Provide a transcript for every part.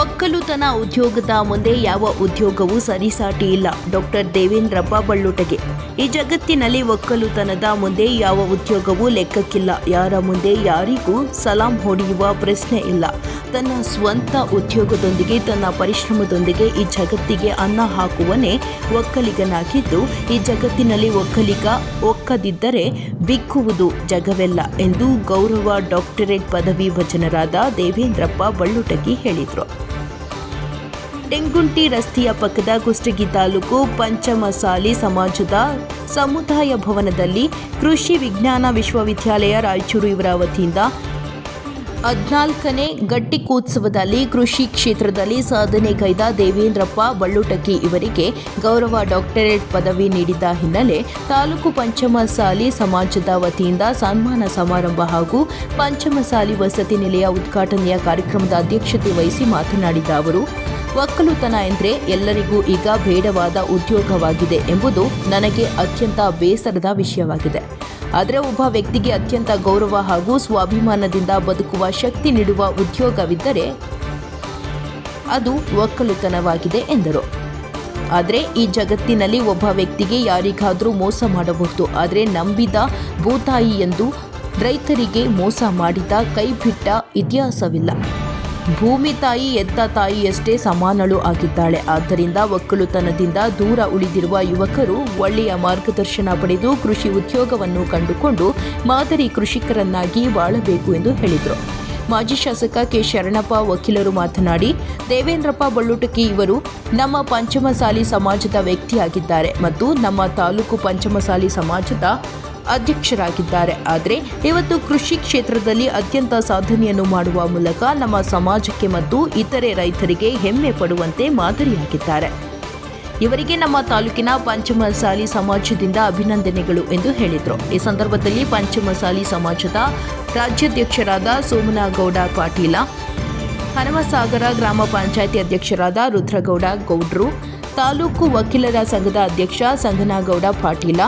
ಒಕ್ಕಲುತನ ಉದ್ಯೋಗದ ಮುಂದೆ ಯಾವ ಉದ್ಯೋಗವೂ ಸರಿಸಾಟಿ ಇಲ್ಲ. ಡಾಕ್ಟರ್ ದೇವೇಂದ್ರಪ್ಪ ಬಳ್ಳುಟಗೆ ಈ ಜಗತ್ತಿನಲ್ಲಿ ಒಕ್ಕಲುತನದ ಮುಂದೆ ಯಾವ ಉದ್ಯೋಗವೂ ಲೆಕ್ಕಕ್ಕಿಲ್ಲ. ಯಾರ ಮುಂದೆ ಯಾರಿಗೂ ಸಲಾಂ ಹೊಡೆಯುವ ಪ್ರಶ್ನೆ ಇಲ್ಲ. ತನ್ನ ಸ್ವಂತ ಉದ್ಯೋಗದೊಂದಿಗೆ, ತನ್ನ ಪರಿಶ್ರಮದೊಂದಿಗೆ ಈ ಜಗತ್ತಿಗೆ ಅನ್ನ ಹಾಕುವನೇ ಒಕ್ಕಲಿಗನಾಗಿದ್ದು, ಈ ಜಗತ್ತಿನಲ್ಲಿ ಒಕ್ಕಲಿಗ ಒಕ್ಕದಿದ್ದರೆ ಬಿಕ್ಕುವುದು ಜಗವೆಲ್ಲ ಎಂದು ಗೌರವ ಡಾಕ್ಟರೇಟ್ ಪದವಿ ಭಜನರಾದ ದೇವೇಂದ್ರಪ್ಪ ಬಳ್ಳುಟಗಿ ಹೇಳಿದರು. ಟೆಂಗುಂಟಿ ರಸ್ತೆಯ ಪಕ್ಕದ ಕುಷ್ಟಗಿ ತಾಲೂಕು ಪಂಚಮಸಾಲಿ ಸಮಾಜದ ಸಮುದಾಯ ಭವನದಲ್ಲಿ ಕೃಷಿ ವಿಜ್ಞಾನ ವಿಶ್ವವಿದ್ಯಾಲಯ ರಾಯಚೂರು ಇವರ ವತಿಯಿಂದ ಹದಿನಾಲ್ಕನೇ ಗಟ್ಟಿಕೋತ್ಸವದಲ್ಲಿ ಕೃಷಿ ಕ್ಷೇತ್ರದಲ್ಲಿ ಸಾಧನೆಗೈದ ದೇವೇಂದ್ರಪ್ಪ ಬಳ್ಳುಟಕಿ ಇವರಿಗೆ ಗೌರವ ಡಾಕ್ಟರೇಟ್ ಪದವಿ ನೀಡಿದ ಹಿನ್ನೆಲೆ ತಾಲೂಕು ಪಂಚಮಸಾಲಿ ಸಮಾಜದ ವತಿಯಿಂದ ಸನ್ಮಾನ ಸಮಾರಂಭ ಹಾಗೂ ಪಂಚಮಸಾಲಿ ವಸತಿ ನಿಲಯ ಉದ್ಘಾಟನೆಯ ಕಾರ್ಯಕ್ರಮದ ಅಧ್ಯಕ್ಷತೆ ವಹಿಸಿ ಮಾತನಾಡಿದ ಅವರು. ಒಕ್ಕಲುತನ ಎಂದರೆ ಎಲ್ಲರಿಗೂ ಈಗ ಬೇಡವಾದ ಉದ್ಯೋಗವಾಗಿದೆ ಎಂಬುದು ನನಗೆ ಅತ್ಯಂತ ಬೇಸರದ ವಿಷಯವಾಗಿದೆ. ಆದರೆ ಒಬ್ಬ ವ್ಯಕ್ತಿಗೆ ಅತ್ಯಂತ ಗೌರವ ಹಾಗೂ ಸ್ವಾಭಿಮಾನದಿಂದ ಬದುಕುವ ಶಕ್ತಿ ನೀಡುವ ಉದ್ಯೋಗವಿದ್ದರೆ ಅದು ಒಕ್ಕಲುತನವಾಗಿದೆ ಎಂದರು. ಆದರೆ ಈ ಜಗತ್ತಿನಲ್ಲಿ ಒಬ್ಬ ವ್ಯಕ್ತಿಗೆ ಯಾರಿಗಾದರೂ ಮೋಸ ಮಾಡಬಹುದು. ಆದರೆ ನಂಬಿದ ಭೂತಾಯಿ ಎಂದು ರೈತರಿಗೆ ಮೋಸ ಮಾಡಿದ ಕೈಬಿಟ್ಟ ಇತಿಹಾಸವಿಲ್ಲ. ಭೂಮಿ ತಾಯಿ, ಎತ್ತ ತಾಯಿಯಷ್ಟೇ ಸಮಾನಳು ಆಗಿದ್ದಾಳೆ. ಆದ್ದರಿಂದ ಒಕ್ಕಲುತನದಿಂದ ದೂರ ಉಳಿದಿರುವ ಯುವಕರು ಒಳ್ಳೆಯ ಮಾರ್ಗದರ್ಶನ ಪಡೆದು ಕೃಷಿ ಉದ್ಯೋಗವನ್ನು ಕಂಡುಕೊಂಡು ಮಾದರಿ ಕೃಷಿಕರನ್ನಾಗಿ ಬಾಳಬೇಕು ಎಂದು ಹೇಳಿದರು. ಮಾಜಿ ಶಾಸಕ ಕೆ. ಶರಣಪ್ಪ ವಕೀಲರು ಮಾತನಾಡಿ, ದೇವೇಂದ್ರಪ್ಪ ಬಳ್ಳುಟಕಿ ಇವರು ನಮ್ಮ ಪಂಚಮಸಾಲಿ ಸಮಾಜದ ವ್ಯಕ್ತಿಯಾಗಿದ್ದಾರೆ ಮತ್ತು ನಮ್ಮ ತಾಲೂಕು ಪಂಚಮಸಾಲಿ ಸಮಾಜದ ಅಧ್ಯಕ್ಷರಾಗಿದ್ದಾರೆ. ಆದರೆ ಇವತ್ತು ಕೃಷಿ ಕ್ಷೇತ್ರದಲ್ಲಿ ಅತ್ಯಂತ ಸಾಧನೆಯನ್ನು ಮಾಡುವ ಮೂಲಕ ನಮ್ಮ ಸಮಾಜಕ್ಕೆ ಮತ್ತು ಇತರೆ ರೈತರಿಗೆ ಹೆಮ್ಮೆ ಪಡುವಂತೆ ಮಾದರಿಯಾಗಿದ್ದಾರೆ. ಇವರಿಗೆ ನಮ್ಮ ತಾಲೂಕಿನ ಪಂಚಮಸಾಲಿ ಸಮಾಜದಿಂದ ಅಭಿನಂದನೆಗಳು ಎಂದು ಹೇಳಿದರು. ಈ ಸಂದರ್ಭದಲ್ಲಿ ಪಂಚಮಸಾಲಿ ಸಮಾಜದ ರಾಜ್ಯಾಧ್ಯಕ್ಷರಾದ ಸೋಮನಗೌಡ ಪಾಟೀಲ, ಹನುಮಸಾಗರ ಗ್ರಾಮ ಪಂಚಾಯಿತಿ ಅಧ್ಯಕ್ಷರಾದ ರುದ್ರಗೌಡ ಗೌಡ್ರು, ತಾಲೂಕು ವಕೀಲರ ಸಂಘದ ಅಧ್ಯಕ್ಷ ಸಂಗನಗೌಡ ಪಾಟೀಲ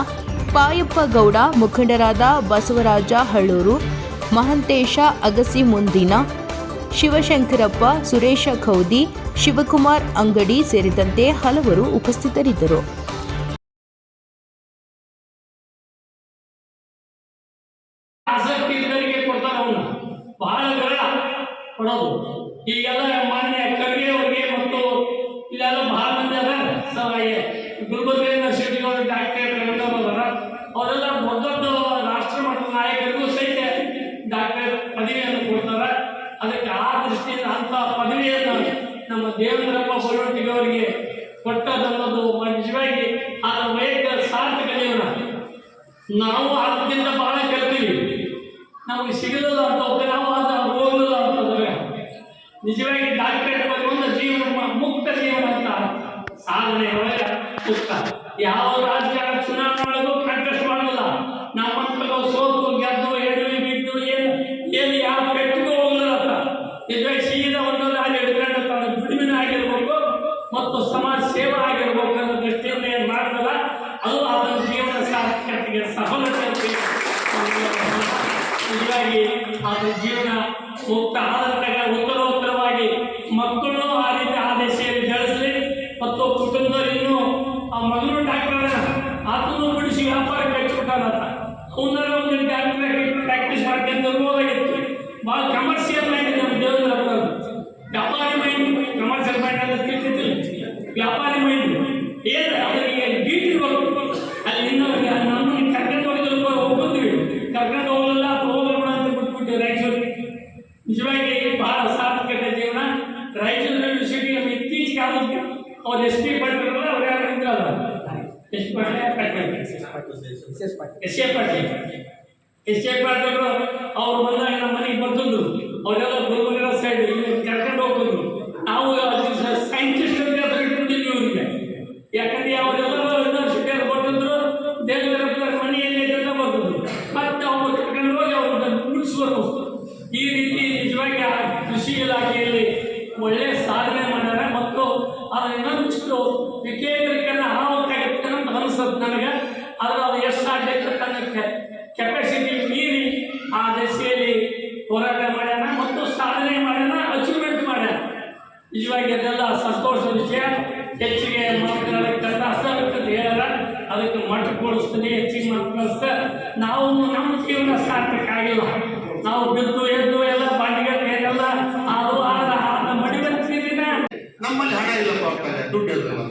ಪಾಯಪ್ಪ ಗೌಡ, ಮುಖಂಡರಾದ ಬಸವರಾಜ ಹಳ್ಳೂರು ಮಹಂತೇಶ ಅಗಸಿ ಮುಂದಿನ, ಶಿವಶಂಕರಪ್ಪ, ಸುರೇಶ ಖೌದಿ ಶಿವಕುಮಾರ್ ಅಂಗಡಿ ಸೇರಿದಂತೆ ಹಲವರು ಉಪಸ್ಥಿತರಿದ್ದರು. ಬಹಳ ಕೊಡೋದು ಈಗೆಲ್ಲ ಮಾನ್ಯ ಖರ್ಗೆ ಅವರಿಗೆ ಮತ್ತು ಇಲ್ಲೆಲ್ಲ ಬಹಳ ಮಂದಿ ಅದ ಸ- ಗುಲ್ಬರ್ಗ ಯೂನಿವರ್ಸಿಟಿಗಳು ಡಾಕ್ಟರ್ ಅದಾರ ಅವರೆಲ್ಲ ದೊಡ್ಡ ದೊಡ್ಡ ರಾಷ್ಟ್ರ ಮಟ್ಟದ ನಾಯಕರಿಗೂ ಸಹಿತ ಡಾಕ್ಟರ್ ಪದವಿಯನ್ನು ಕೊಡ್ತಾರೆ ಅದಕ್ಕೆ ಆ ದೃಷ್ಟಿಯಿಂದ ಅಂತ ಪದವಿಯನ್ನು ನಮ್ಮ ದೇವೇಂದ್ರಪ್ಪ ಬಳ್ಳೊಟ್ಟಿಗೆ ಅವರಿಗೆ ಕೊಟ್ಟದನ್ನೋದು ನಿಜವಾಗಿ ಆ ವೈಯಕ್ತಿಕ ಸಾರ್ಥಕ ಜೀವನ ನಾವು ಅದಕ್ಕಿಂತ ಬಹಳ ಕಲ್ತೀವಿ ನಮಗೆ ಸಿಗಲಿಲ್ಲ ಅಂತ ಹೋದ್ರೆ ನಾವು ಅದು ಹೋಗಲಿಲ್ಲ ಅಂತಂದ್ರೆ ನಿಜವಾಗಿ ಡಾಕ್ಟರೇಟ್ ಒಂದು ಜೀವನ ಮುಕ್ತ ಜೀವನ ಅಂತ. ಸಾಧನೆ ಒಳಗೆ ಮುಕ್ತ. ಯಾವ ರಾಜಕಾರಣ ಚುನಾವಣೆಗೂ ಕಂಟೆಸ್ಟ್ ಮಾಡಲ್ಲ. ನಮ್ಮಂತಗಳು ಸೋತು, ಗೆದ್ದು ಎಡು ಬಿದ್ದು, ಏನು ಏನು ಯಾವ ಕೆಟ್ಟಕ್ಕೂ ಹೋಗಲ್ಲ ನಿಜವಾಗಿ ಸೀದಾ ಒಂದು ದಾರಿ ಹಿಡ್ಕೊಂಡು ತನ್ನ ದುಡಿಮೆನ ಆಗಿರ್ಬೇಕು ಮತ್ತು ಸಮಾಜ ಸೇವಾ ಆಗಿರ್ಬೇಕು ಅನ್ನೋ ದೃಷ್ಟಿಯಿಂದ ಏನು ಮಾಡಿದಲ್ಲ ಅದು ಅದರ ಜೀವನ ಸಾರ್ಥಕತೆಗೆ ಸಫಲತೆ ನಿಜವಾಗಿ ಅದರ ಜೀವನ ಮುಕ್ತ. ಆದಂತಾಗ ಉತ್ತರೋತ್ತರವಾಗಿ ಮಕ್ಕಳು ಆ ರೀತಿ ಆ ಬೆಳೆಸಲಿ ಮತ್ತು ಕುಟುಂಬದಲ್ಲಿನೂ ಆ ಮಗನು ಡಾಕ್ಟರ್ ಆತನು ಬಿಡಿಸಿ ವ್ಯಾಪಾರಕ್ಕೆ ಹಚ್ಚಿಬಿಟ್ಟಾನಂತ ಅವನಾರ ಒಂದು ಡಾಕ್ಟರ್ ಪ್ರಾಕ್ಟೀಸ್ ಮಾಡ್ಕೊಂಡು ಇರ್ಬೋದಾಗಿತ್ತು ಭಾಳ ಕಮರ್ಷಿಯಲ್ ಯೂನಿವರ್ಸಿಟಿ ನಮ್ಮ ಇತ್ತೀಚೆಗೆ ಆದಕ್ಕೆ ಅವ್ರು ಎಸ್ ಪಿ ಪಟ್ಟಿರಲ್ಲ ಅವ್ರು ಯಾರು ಇದ್ರಲ್ಲ S A Patil S A Patil ಅವ್ರು ಬಂದಾಗ ನಮ್ಮ ಮನೆಗೆ ಬರ್ತಿದ್ರು ಅವರೆಲ್ಲ ಗುಲ್ಬರ್ಗ ಸೈಡ್ ಕರ್ಕೊಂಡು ಹೋಗ್ತಿದ್ರು. ನಾವು ಸೈಂಟಿಸ್ಟ್ ಅಂತ ಹೆಸರು ಇಟ್ಕೊಂಡಿದ್ವಿ ಯಾಕಂದ್ರೆ ಅವರೆಲ್ಲರೂ ಯೂನಿವರ್ಸಿಟಿಯಲ್ಲಿ ಬರ್ತಿದ್ರು ದೇವೇಂದ್ರ ಮನೆಯಲ್ಲಿ ಎಲ್ಲ ಬರ್ತಿದ್ರು ಮತ್ತೆ ಅವ್ರು ಕರ್ಕೊಂಡು ಹೋಗಿ ಅವ್ರನ್ನ ಮುಗಿಸ್ಬೇಕು ಈ ರೀತಿ ನಿಜವಾಗಿ ಆ ಕೃಷಿ ಇಲಾಖೆಯಲ್ಲಿ ಒಳ್ಳೆಯ ಸಾಧನೆ ಮಾಡ್ಯಾರ ಮತ್ತು ಅದು ಇನ್ನೊಂದಿಷ್ಟು ವಿಕೇಂದ್ರೀಕರಣ ಆಗುತ್ತೆ ಅಂತ ಅನಿಸುತ್ತೆ ನನಗೆ. ಆದ್ರೆ ಅದು ಎಷ್ಟು ಸಾಧ್ಯ ತನ್ನ ಕೆಪಾಸಿಟಿ ಮೀರಿ ಆ ದಿಸೆಯಲ್ಲಿ ಹೋರಾಟ ಮಾಡ್ಯಾನ ಮತ್ತು ಸಾಧನೆ ಮಾಡ್ಯಾನ ಅಚೀವ್ಮೆಂಟ್ ಮಾಡ್ಯಾನ. ನಿಜವಾಗಿ ಅದೆಲ್ಲ ಸಂತೋಷದ ವಿಷಯ. ಹೆಚ್ಚಿಗೆ ಮಾತನಾಡಕ್ಕಂತ ಅಂತ ಹೇಳಲ್ಲ ಅದಕ್ಕೆ ಮಠ ಕೊಡಿಸ್ತೀನಿ ಹೆಚ್ಚಿಗೆ ಕಳಿಸ್ತಾ ನಾವು ನಮ್ಮ ಜೀವನ ಸಾರ್ಥಕ ಆಗಿಲ್ಲ. ನಾವು ಬಿದ್ದು ಎದ್ದು ಎಲ್ಲ ಬಾಂಡಿಗೆ ಎಲ್ಲ ಅದು ಆದ ಆದ ಮಡಿಬರ್ಸಿದಿನ ನಮ್ಮಲ್ಲಿ ಹಣ ಇಲ್ಲಪ್ಪ ಹೋಗ್ತಾರೆ ದುಡ್ಡು ಇರಲ್ಲ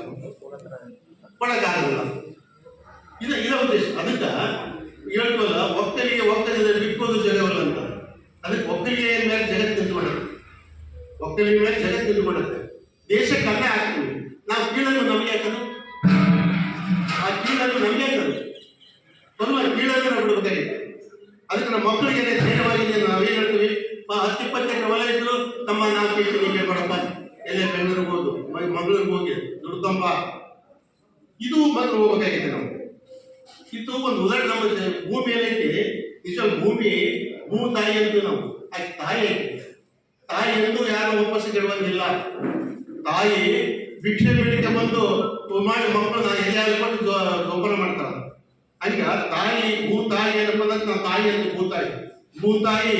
ಕೊಡಕ್ಕಾಗಲ್ಲ ಇದು ಇದ ಉದ್ದೇಶ ಅದಕ್ಕೆ ಹೇಳ್ಕೊಲ್ಲ ಒಕ್ಕಲಿಗೆ ಒಕ್ಕಲಿಗೆ ಬಿಟ್ಕೊಂಡು ಜಗವಲ್ಲ ಅಂತ. ಅದಕ್ಕೆ ಒಕ್ಕಲಿಗೆ ಮೇಲೆ ಜಗತ್ತು ಮಾಡುತ್ತೆ ಒಕ್ಕಲಿಗೆ ಮೇಲೆ ಜಗತ್ತು ಮಾಡುತ್ತೆ ದೇಶಕ್ಕೆ ಕಮ್ಮಿ ಆಗ್ತೀವಿ ನಾವು ಕೀಳನ್ನು ನಮಗೆ ಹಾಕೋದು ಆ ಕೀಳನ್ನು ನಮಗೆ ಹಾಕೋದು ಬರುವ ಕೀಳನ್ನು ನಾವು ಬಿಡಬೇಕಾಗಿತ್ತು ಅದಕ್ಕೆ ನಮ್ಮ ಮಕ್ಕಳಿಗೆ ಧೈರ್ಯವಾಗಿದೆ ನಾವೇನು ಹೇಳ್ತೀವಿ? ಹತ್ತಿಪ್ಪತ್ತೆಂಟು ಹತ್ತು ಇಪ್ಪತ್ತು ಹೊಲ ಇದ್ರು ತಮ್ಮ ನಾಲ್ಕು ನೀವೇ ಕೊಡಪ್ಪ ಎಲ್ಲೇ ಬೆಂಗಳೂರಿಗೆ ಮ- ಮಂಗಳೂರಿಗೆ ಹೋಗಿ ದುಡ್ಕೊಂಬ ಇದು ಬಂದು ಹೋಗ್ಬೇಕಾಗಿದೆ ನಾವು. ಇದು ಒಂದು ಉದಾಹರಣೆ ನಮ್ಮ ಭೂಮಿ ಏನೈತಿ ನಿಜ ಭೂಮಿ, ಭೂ ತಾಯಿ ಅಂತ ನಾವು. ಆಕೆ ತಾಯಿ ತಾಯಿ ಎಂದು ಯಾರು ವಾಪಸ್ ಕೇಳುವಂಗಿಲ್ಲ ತಾಯಿ ಭಿಕ್ಷೆ ಬೇಡಿಕೆ ಬಂದು ಮಾಡಿ ಮಕ್ಕಳನ್ನ ಎಲ್ಲಿ ಕೊಟ್ಟು ಗೊಬ್ಬರ ಮಾಡ್ತಾರ ಹಂಗ ತಾಯಿ, ಭೂ ತಾಯಿ ಏನಪ್ಪ ಅಂದ್ರೆ ನಾವು ತಾಯಿ ಅಂತ ಭೂತಾಯಿ ಭೂತಾಯಿ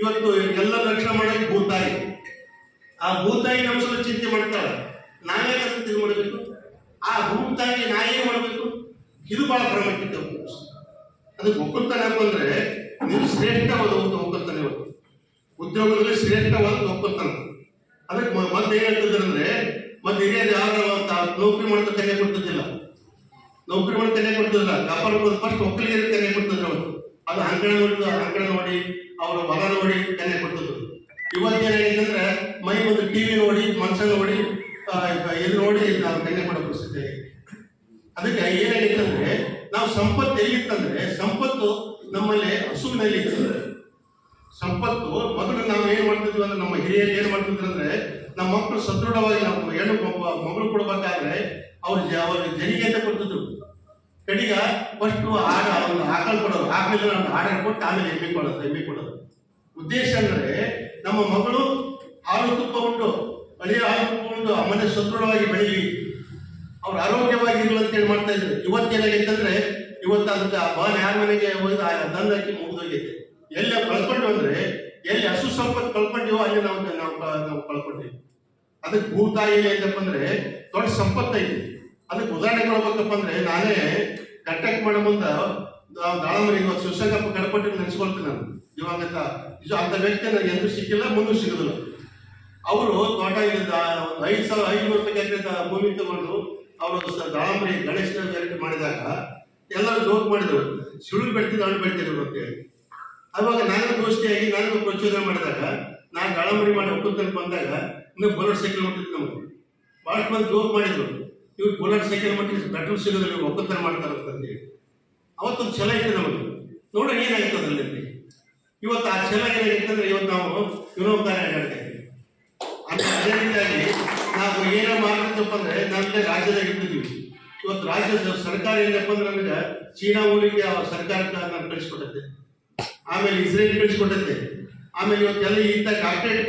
ಇವತ್ತು ಎಲ್ಲ ರಕ್ಷಣೆ ಮಾಡೋದು ಭೂತಾಯಿ ಆ ಭೂತಾಯಿ ನಮ್ಮ ಸಲ ಚಿಂತೆ ಮಾಡ್ತಾಳೆ. ನಾವೇ ಚಿಂತೆ ಮಾಡಬೇಕು ಆ ಭೂತಾಯಿ ನಾ ಏನು ಮಾಡಬೇಕು? ಇದು ಬಹಳ ಪ್ರಾಮುಖ್ಯತೆ. ಅದಕ್ಕೆ ಒಕ್ಕಲ್ತನ ಅಂತಂದ್ರೆ ನೀವು ಶ್ರೇಷ್ಠವಾದ ಒಂದು ಒಕ್ಕಲ್ತನ ಇವತ್ತು ಉದ್ಯೋಗದಲ್ಲಿ ಶ್ರೇಷ್ಠವಾದ ಒಕ್ಕಲ್ತನ ಅದಕ್ಕೆ ಮತ್ತೆ ಏನ್ ಹೇಳ್ತಿದ್ರು ಅಂದ್ರೆ, ಮತ್ತೆ ಹಿರಿಯರು ಯಾರು ನೌಕರಿ ಮಾಡಿದ ಕಲೆ ಕೊಡ್ತಿದ್ದಿಲ್ಲ. ನೌಕರಿ ಮಾಡಿ ಕಲೆ ಕೊಡ್ತಿದ್ದಿಲ್ಲ. ವ್ಯಾಪಾರ ಫಸ್ಟ್ ಒಕ್ಕಲಿಗೆ ತೆನೆ ಕೊಡ್ತಿದ್ರು ಅವರು. ಅದು ಅಂಕಣ ನೋಡಿ ಅಂಕಣ ನೋಡಿ, ಅವರ ಹೊಲ ನೋಡಿ ತೆನೆ ಕೊಡ್ತಿದ್ರು. ಇವತ್ತೇನಾಗಿದೆ ಅಂದ್ರೆ ಮೈ ಒಂದು ಟಿವಿ ನೋಡಿ, ಮನುಷ್ಯ ನೋಡಿ ಇದು ನೋಡಿ ನಾವು ಕನ್ಯೆ ಮಾಡೋ ಪರಿಸ್ಥಿತಿ. ಅದಕ್ಕೆ ಏನು ಅಂದ್ರೆ, ನಾವು ಸಂಪತ್ತು ಎಲ್ಲಿತ್ತಂದ್ರೆ ಸಂಪತ್ತು ನಮ್ಮಲ್ಲಿ ಹಸುವಿನಲ್ಲಿ ಇತ್ತು. ಸಂಪತ್ತು, ಮೊದಲು ನಾವು ಏನು ಮಾಡ್ತಿದ್ವಿ ಅಂದ್ರೆ, ನಮ್ಮ ಹಿರಿಯರು ಏನು ಮಾಡ್ತಿದ್ರು ಅಂದ್ರೆ, ನಮ್ಮ ಮಕ್ಕಳು ಸದೃಢವಾಗಿ ನಾವು ಹೆಣ್ಣು ಮಗಳು ಕೊಡ್ಬೇಕಾದ್ರೆ, ಅವ್ರು ಅವ್ರಿಗೆ ಅವ್ರ ಜನಿಗೆ ಅಂತ ಕೊಡ್ತಿದ್ರು. ಕಡಿಗ ಫಸ್ಟ್ ಆಡ ಒಂದು ಆಕಳು ಕೊಡೋದು. ಆಕಳಿಂದ ಒಂದು ಹಾಡ ಕೊಟ್ಟು ಆಮೇಲೆ ಎಮ್ಮೆ ಕೊಡೋದು ಎಮ್ಮೆ ಕೊಡೋದು. ಉದ್ದೇಶ ಅಂದ್ರೆ, ನಮ್ಮ ಮಗಳು ಹಾಲು ತುಪ್ಪ ಉಂಟು. ಅಳಿಯ ಹಾಲು ಉಂಟು ಆ ಮನೆ ಸದೃಢವಾಗಿ ಬೆಳೀಲಿ ಅವ್ರು ಆರೋಗ್ಯವಾಗಿರ್ಲಿ ಅಂತ ಹೇಳಿ ಮಾಡ್ತಾ ಇದ್ರು. ಇವತ್ತೇನಾಗೈತೆ ಅಂದ್ರೆ ಇವತ್ತು ಅದಕ್ಕೆ ಬಾನ್ ಯಾರ ಮನೆಗೆ ಹೋಗಿ ಆ ದಂಡ ಹಾಕಿ ಮುಗಿದೋಗೈತೆ. ಎಲ್ಲಿ ಕಳ್ಕೊಂಡು ಅಂದ್ರೆ, ಎಲ್ಲಿ ಹಸು ಸಂಪತ್ತು ಕಳ್ಕೊಂಡಿವೋ ಅಲ್ಲಿ ನಾವು ನಾವು ನಾವು ಕಳ್ಕೊಂಡಿವಿ. ಅದಕ್ಕೆ ಭೂತಾಯಿ ಏನಪ್ಪ ಅಂದ್ರೆ, ದೊಡ್ಡ ಸಂಪತ್ತು ಐತಿ. ಅದಕ್ಕೆ ಉದಾಹರಣೆ ಕೊಡ್ಬೇಕಪ್ಪ ಅಂದ್ರೆ, ನಾನೇ ಕಟ್ಟಕ್ ಮಾಡೋ ಮುಂದ ದಾಳಮರಿ ಇವತ್ತು ಸುಶಂಗಪ್ಪ ಕಡಪಟ್ಟಿ ನೆನೆಸ್ಕೊಳ್ತೀನಿ ನಾನು. ಇವಾಗ ನಿಜ ಅಂತ ವ್ಯಕ್ತಿ ನನಗೆ ಎಂದೂ ಸಿಕ್ಕಿಲ್ಲ, ಮುಂದೂ ಸಿಗೋದಿಲ್ಲ. ಅವರು ತೋಟ ಇದ್ದ ಒಂದು ಐದು ಸಾವಿರ ಐನೂರು ರೂಪಾಯಿ ಎಕರೆ ಭೂಮಿ ತಗೊಂಡು ಅವರು ದಾಳಂಬರಿ ವೆರೈಟಿ ಮಾಡಿದಾಗ ಎಲ್ಲರೂ ಜೋಕ್ ಮಾಡಿದ್ರು. ಸುಳ್ಳು ಬೆಳ್ತೀನಿ ಹಣ್ಣು ಬೆಳ್ತಿದ್ರು ಅಂತ ಹೇಳಿ ಅವಾಗ ನಾನು ಗೋಷ್ಠಿಯಾಗಿ ನಾನು ಪ್ರಚೋದನೆ ಮಾಡಿದಾಗ, ನಾನು ದಾಳಂಬರಿ ಮಾಡಿ ಒಕ್ಕಲ್ತನ ಬಂದಾಗ ಇನ್ನು ಬುಲೆಟ್ ಸೈಕಲ್ ಹೊಟ್ಟಿತ್ತು ನಮಗೆ. ಭಾಳಷ್ಟು ಮಂದಿ ಜೋಕ್ ಮಾಡಿದ್ರು. ಇವ್ರು ಬುಲೆಟ್ ಸೈಕಲ್ ಮಟ್ಟಿ ಪೆಟ್ರೋಲ್ ಸಿಗೋದಿಲ್ಲ ಒಪ್ಪ ಒಕ್ಕಲ್ತನ ಮಾಡ್ತಾರೆ ಅಂತಂದೇಳಿ ಅವತ್ತೊಂದು ಛಲ ಇತ್ತು ನಮಗೆ. ನೋಡೋಣ ಏನಾಗುತ್ತೆ ಅದರಲ್ಲಿ? ಇವತ್ತು ಆ ಛಲ ಏನಾಗಿತ್ತು ಅಂದ್ರೆ ಇವತ್ತು ನಾವು ವಿನೋದಾರ ಅಡ್ಡಾಡ್ತಾ ಇದ್ದೀವಿ ಅಂದ್ರೆ ಅದೇ ರೀತಿಯಾಗಿ ನಾವು ಏನೋ ಮಾಡ್ತಿದ್ದಪ್ಪ ಅಂದ್ರೆ ನಮ್ದೆ ರಾಜ್ಯದಾಗ ಇದ್ದೀವಿ ಇವತ್ತು ರಾಜ್ಯದ ಸರ್ಕಾರ ಏನಪ್ಪ ಅಂದ್ರೆ ನಮಗೆ ಚೀನಾ ಊರಿಗೆ ಸರ್ಕಾರಕ್ಕೆ ನಾನು ಕಳಿಸ್ಕೊಟ್ಟೈತೆ ಆಮೇಲೆ ಇಸ್ರೇಲ್ ಕಳಿಸ್ಕೊಟ್ಟೈತೆ ಆಮೇಲೆ ಇವತ್ತೆಲ್ಲ ಇಂಥ ಡಾಕ್ಟ್ರೇಟ್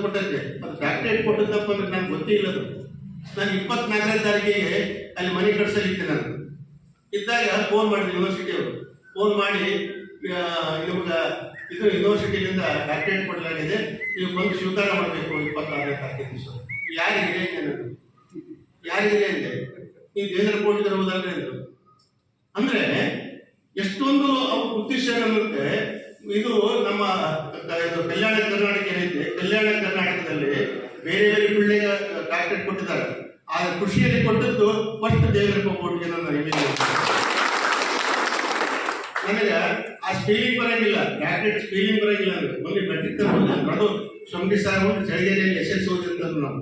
ಕೊಟ್ಟೈತೆ ಅದು ಡಾಕ್ಟ್ರೇಟ್ ಕೊಟ್ಟದ್ದಪ್ಪ ಅಂದ್ರೆ ನನಗೆ ಗೊತ್ತೇ ಇಲ್ಲ ಅದು. ನಾನು ಇಪ್ಪತ್ನಾಲ್ಕನೇ ತಾರೀಕಿಗೆ ಅಲ್ಲಿ ಮನೆ ಕಟ್ಸಲಿದ್ದೆ ನಾನು. ಇದ್ದಾಗ ಫೋನ್ ಮಾಡಿದ್ವಿ ಯೂನಿವರ್ಸಿಟಿ ಅವರು. ಫೋನ್ ಮಾಡಿ ನಿಮ್ಗೆ ಇದು ಯೂನಿವರ್ಸಿಟಿಯಿಂದ ಡಾಕ್ಟರೇಟ್ ಕೊಡಲಾಗಿದೆ. ನೀವು ಬಂದು ಸ್ವೀಕಾರ ಮಾಡಬೇಕು ಇಪ್ಪತ್ತಾರನೇ ತಾರೀಕು ದಿವಸ. ಯಾರಿಗಿದೆ ಅಂತ ಯಾರಿಗಿದೆ ಅಂದೆ ನೀವು ದೇವರ ಕೋಟಿ ಹೋದಲ್ರಿ ಅಂದ್ರು ಅಂದ್ರೆ ಎಷ್ಟೊಂದು ಅವ್ರ ಉದ್ದೇಶ ಏನಂದ್ರೆ ಇದು ನಮ್ಮ ಕಲ್ಯಾಣ ಕರ್ನಾಟಕ ಏನೈತೆ? ಕಲ್ಯಾಣ ಕರ್ನಾಟಕದಲ್ಲಿ ಬೇರೆ ಬೇರೆ ಪಿಳ್ಳೆಗೆ ಡಾಕ್ಟರೇಟ್ ಕೊಟ್ಟಿದ್ದಾರೆ. ಆದ್ರೆ ಕೃಷಿಯಲ್ಲಿ ಕೊಟ್ಟದ್ದು ಫಸ್ಟ್ ದೇವರ ಕೋಟಿಗೆ ನನ್ನ ಹೆಮ್ಮೆಗೆ ನನಗೆ ಆ ಸ್ಪೀಲಿಂಗ್ ಬರಂಗಿಲ್ಲ. ಡಾಕ್ಟರೇಟ್ ಸ್ಪೀಲಿಂಗ್ ಬರಂಗಿಲ್ಲ ಅಂದ್ರೆ ಒಂದು ಮೆಟ್ರಿಕ್ ನಡು ಸೊಂಬಿ ಸಾರ್ ಒಂದು ಚಳಿಗೆರೆಯಲ್ಲಿ ಎಸ್ ಓದಿರ್ತದ್ದು ನಾವು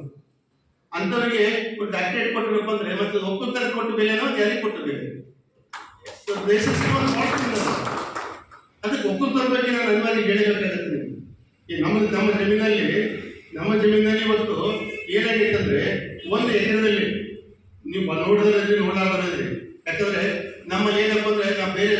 ಅಂಥವ್ರಿಗೆ ಡಾಕ್ಟರೇಟ್ ಕೊಟ್ಟಬೇಕು ಅಂದ್ರೆ ಮತ್ತೆ ಒಕ್ಕಲ್ತನ ಕೊಟ್ಟ ಬೆಲೆನೋ ಜಾರಿ ಕೊಟ್ಟ ಬೆಲೆ. ದೇಶ. ಅದಕ್ಕೆ ಒಕ್ಕಲ್ತನ ಬಗ್ಗೆ ನಾನು ಅನಿವಾರ್ಯ ಹೇಳಬೇಕಾಗುತ್ತೆ ಈ ನಮ್ಮ ನಮ್ಮ ಜಮೀನಲ್ಲಿ ನಮ್ಮ ಜಮೀನಲ್ಲಿ ಇವತ್ತು ಏನಾಗೈತೆ ಅಂದ್ರೆ ಒಂದು ಎಕರೆದಲ್ಲಿ ನೀವು ನೋಡಿದ್ರೆ ನೋಡಲಾರದ್ರಿ ಯಾಕಂದ್ರೆ ನಮ್ಮಲ್ಲಿ ಏನಪ್ಪ ಅಂದ್ರೆ ನಮ್ಮ ಬೇರೆ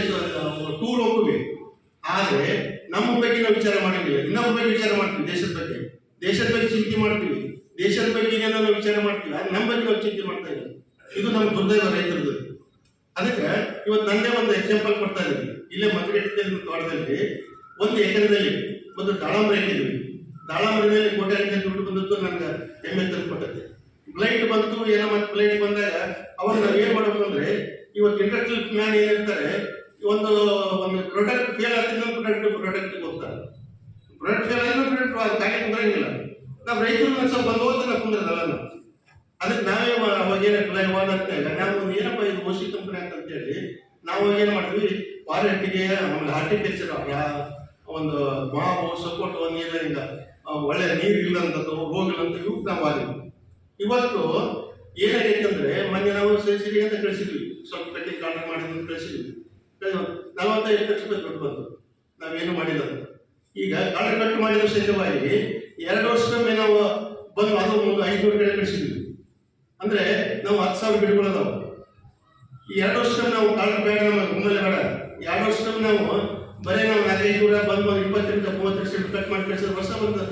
ಆದ್ರೆ ನಮ್ಮ ಬಗ್ಗೆ ನಾವು ವಿಚಾರ ಮಾಡಿದ್ದೀವಿ. ಇನ್ನೊಬ್ಬ ಬಗ್ಗೆ ವಿಚಾರ ಮಾಡ್ತೀವಿ. ದೇಶದ ಬಗ್ಗೆ. ದೇಶದ ಬಗ್ಗೆ ಚಿಂತೆ ಮಾಡ್ತೀವಿ. ದೇಶದ ಬಗ್ಗೆ ಏನಾದ್ರು ವಿಚಾರ ಮಾಡ್ತೀವಿ. ನಮ್ಮ ಬಗ್ಗೆ ನಾವು ಚಿಂತೆ ಮಾಡ್ತಾ ಇಲ್ಲ ಇದು ನಮ್ಮ ದುರ್ದೈವ ರೈತರದ್ದು ಅದಕ್ಕೆ ಇವತ್ತು ನಂದೇ ಒಂದು ಎಕ್ಸಾಂಪಲ್ ಕೊಡ್ತಾ ಇದ್ದೀನಿ. ಇಲ್ಲೇ ಮದುವೆ ತೋಟದಲ್ಲಿ ಒಂದು ಎಕರೆದಲ್ಲಿ ಒಂದು ದಾಳಂಬರಿ ಹಾಕಿದ್ವಿ ದಾಳಂಬರಿನಲ್ಲಿ ಅಂತ ದುಡ್ಡು ಬಂದದ್ದು ನನಗೆ ಹೆಮ್ಮೆ ತಂದುಕೊಟ್ಟದೆ ಫ್ಲೈಟ್ ಬಂತು, ಏನೋ ಮತ್ತೆ ಫ್ಲೈಟ್ ಬಂದಾಗ ಅವಾಗ ನಾವು ಏನು ಮಾಡಬೇಕು ಅಂದ್ರೆ, ಇವತ್ತು ಇಂಡಸ್ಟ್ರಿಯಲ್ ಮ್ಯಾನ್ ಏನಿರ್ತಾರೆ ಒಂದು ಒಂದು ಪ್ರೊಡಕ್ಟ್ ಫೇಲ್ ಆಗ್ತದೆ ಇನ್ನೊಂದು ಪ್ರಾಡಕ್ಟ್ ಪ್ರಾಡಕ್ಟ್ ಹೋಗ್ತಾರೆ ಪ್ರಾಡಕ್ಟ್ ಫೇಲ್ ಆಗಿ ಪ್ರಾಡಕ್ಟ್ ಅದು ಕಾಯಿ ಕುಂದ್ರಂಗಿಲ್ಲ ನಾವು ರೈತರು ಸ್ವಲ್ಪ ಬಂದು ಹೋದ್ರೆ ಕುಂದ್ರದಲ್ಲ ಅದಕ್ಕೆ ನಾವೇ ಅವಾಗ ಏನು ಅಪ್ಲೈ ಅಂತ ನಾವು ಏನಪ್ಪ ಇದು ಓಸಿ ಕಂಪನಿ ಅಂತೇಳಿ ನಾವು ಏನು ಮಾಡ್ತೀವಿ ವಾರಂಟಿಗೆ ಆಮೇಲೆ ಹಾರ್ಟಿಕಲ್ಚರ್ ಒಂದು ಮಾವು ಸಪೋರ್ಟ್ ಒಂದು ಆ, ಒಳ್ಳೆ ನೀರು ಇಲ್ಲದಂಥದ್ದು ಹೋಗಿಲ್ಲಂತ ಇವಕ್ಕೆ ನಾವು ಆಗಿದ್ವಿ ಇವತ್ತು ಏನಾಗೈತೆ ಅಂದ್ರೆ ಮೊನ್ನೆ ನಾವು ಸಿರಿ ಅಂತ ಕಳಿಸಿದ್ವಿ. ಸ್ವಲ್ಪ ಕಟ್ಟಿ ಕಾಂಟ್ರಾಕ್ಟ್ ಮಾಡಿದ್ರು ಕಳಿಸಿದ್ವಿ. ನಲವತ್ತೈದು ಲಕ್ಷ ರೂಪಾಯಿ ದುಡ್ಡು ಬಂತು. ನಾವೇನು ಮಾಡಿಲ್ಲ. ಈಗ ಕಾಂಟ್ರಾಕ್ಟ್ ಮಾಡಿದ ಸಹಿತವಾಗಿ ಎರಡು ವರ್ಷಕ್ಕೊಮ್ಮೆ ನಾವು ಬಂದು ಅದು ಒಂದು ಐದುನೂರು ಕಡೆ ಕಳಿಸಿದ್ವಿ ಅಂದ್ರೆ ನಾವು ಹತ್ತು ಸಾವಿರ ಗಿಡಗಳದಾವ ಈ ಎರಡು ವರ್ಷಕ್ಕೆ ನಾವು ಕಾಂಟ್ರಾಕ್ಟ್ ಬೇಡ ನಮ್ಮ ಒಮ್ಮೆಲೆ ಬೇಡ. ಎರಡು ವರ್ಷಕ್ಕೆ ನಾವು ಬರೀ ನಾವು ನಾಲ್ಕೈದು ಕೂಡ ಬಂದು ಒಂದು ಇಪ್ಪತ್ತರಿಂದ ಮೂವತ್ತು ಲಕ್ಷ ಕಟ್ ಮಾಡಿ ಕಳಿಸಿದ್ರೆ ವರ್ಷ ಒಂದು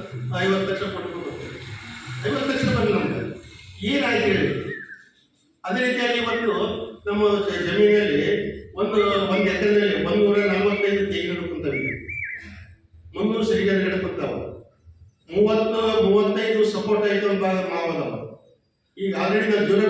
ಐವತ್ತು ಲಕ್ಷ ಕೊಟ್ಟು ಐವತ್ತು ಲಕ್ಷ ಬಂದು ನಮ್ಗೆ. ಏನಾಯ್ತು ಹೇಳಿ? ಅದೇ ರೀತಿಯಾಗಿ ಇವತ್ತು ನಮ್ಮ ಜಮೀನಲ್ಲಿ ಒಂದು ಒಂದು ಎಕರೆಯಲ್ಲಿ ಒಂದೂರ ನಲವತ್ತೈದು ತೆಂಗಿನ ಹಿಡ್ಕೊಂತವೆ ಕುಂತವೆ ಮುನ್ನೂರು ಸಿರಿಗದ ಗಿಡ ಕುಂತಾವ ಮೂವತ್ತು, ಮೂವತ್ತೈದು ಸಪೋರ್ಟ್ ಐದು ಭಾಗ ಮಾವದವ. ಈಗ ಆಲ್ರೆಡಿ ನಾವು ಜೀರೋ